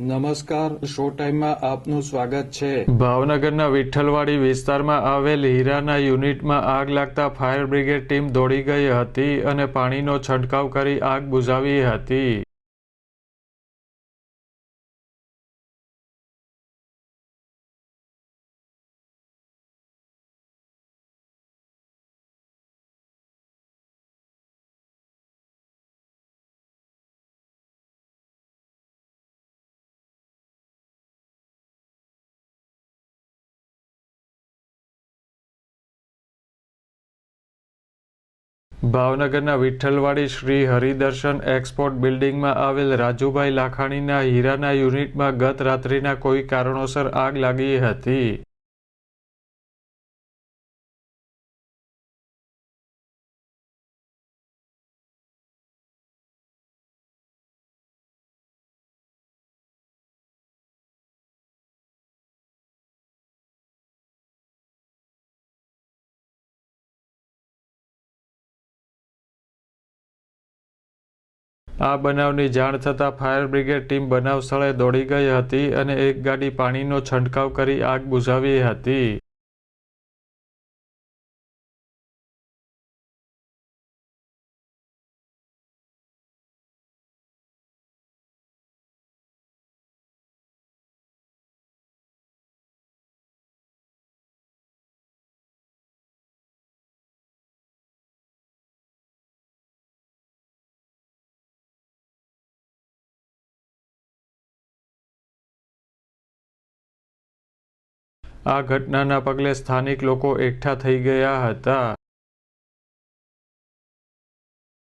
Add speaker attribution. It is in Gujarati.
Speaker 1: નમસ્કાર શો ટાઈમમાં આપનું સ્વાગત છે.
Speaker 2: ભાવનગરના વિઠ્ઠલવાડી વિસ્તારમાં આવેલ હીરાના યુનિટમાં આગ લાગતા ફાયર બ્રિગેડ ટીમ દોડી ગઈ હતી અને પાણીનો છંટકાવ કરી આગ બુઝાવી હતી. ભાવનગરના વિઠ્ઠલવાડી શ્રી હરિદર્શન એક્સપોર્ટ બિલ્ડિંગમાં આવેલ રાજુભાઈ લાખાણીના હીરાના યુનિટમાં ગત રાત્રિના કોઈ કારણોસર આગ લાગી હતી. આ બનાવની જાણ થતાં ફાયર બ્રિગેડ ટીમ બનાવ સ્થળે દોડી ગઈ હતી અને એક ગાડી પાણીનો છંટકાવ કરી આગ બુઝાવી હતી. આ ઘટનાના પગલે સ્થાનિક લોકો એકઠા થઈ ગયા હતા.